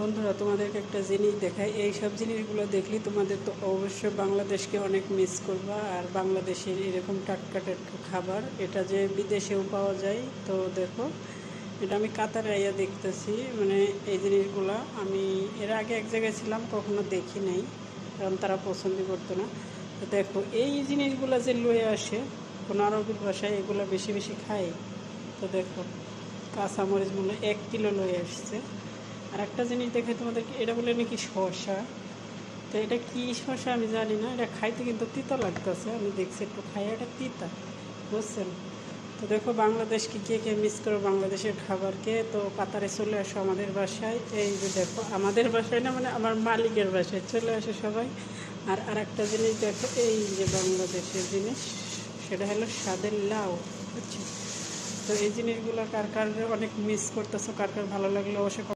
বন্ধুরা, তোমাদেরকে একটা জিনিস দেখাই। এই সব জিনিসগুলো দেখলে তোমাদের তো অবশ্যই বাংলাদেশকে অনেক মিস করবা। আর বাংলাদেশের এরকম টাটকা টাটকা খাবার, এটা যে বিদেশেও পাওয়া যায়, তো দেখো, এটা আমি কাতারে আইয়া দেখতেছি। মানে এই জিনিসগুলো আমি এর আগে এক জায়গায় ছিলাম, কখনো দেখি নাই, কারণ তারা পছন্দ করতো না। তো দেখো, এই জিনিসগুলো যে লয়ে আসে, কোনো আরবির ভাষায় এগুলো বেশি বেশি খায়। তো দেখো কাঁচামরিচ মূল্য এক কিলো লয়ে আসছে। আর একটা জিনিস দেখে তোমাদেরকে, এটা বলে নাকি শসা? তো এটা কি শসা আমি জানি না, এটা খাইতে কিন্তু তিতা লাগতেছে, আমি দেখছি একটু খাই এটা তিতা, বুঝছেন? তো দেখো বাংলাদেশকে কে কে মিস করো, বাংলাদেশের খাবারকে তো কাতারে চলে আসো আমাদের বাসায়, এই যে দেখো, আমাদের বাসায় না মানে আমার মালিকের বাসায় চলে আসে সবাই। আর আর একটা জিনিস দেখো, এই যে বাংলাদেশের জিনিস, সেটা হলো স্বাদের লাউ, বুঝছ? তো এই জিনিসগুলো কার কার অনেক মিস করতেছো, কার কার ভালো লাগলে, অবশ্যই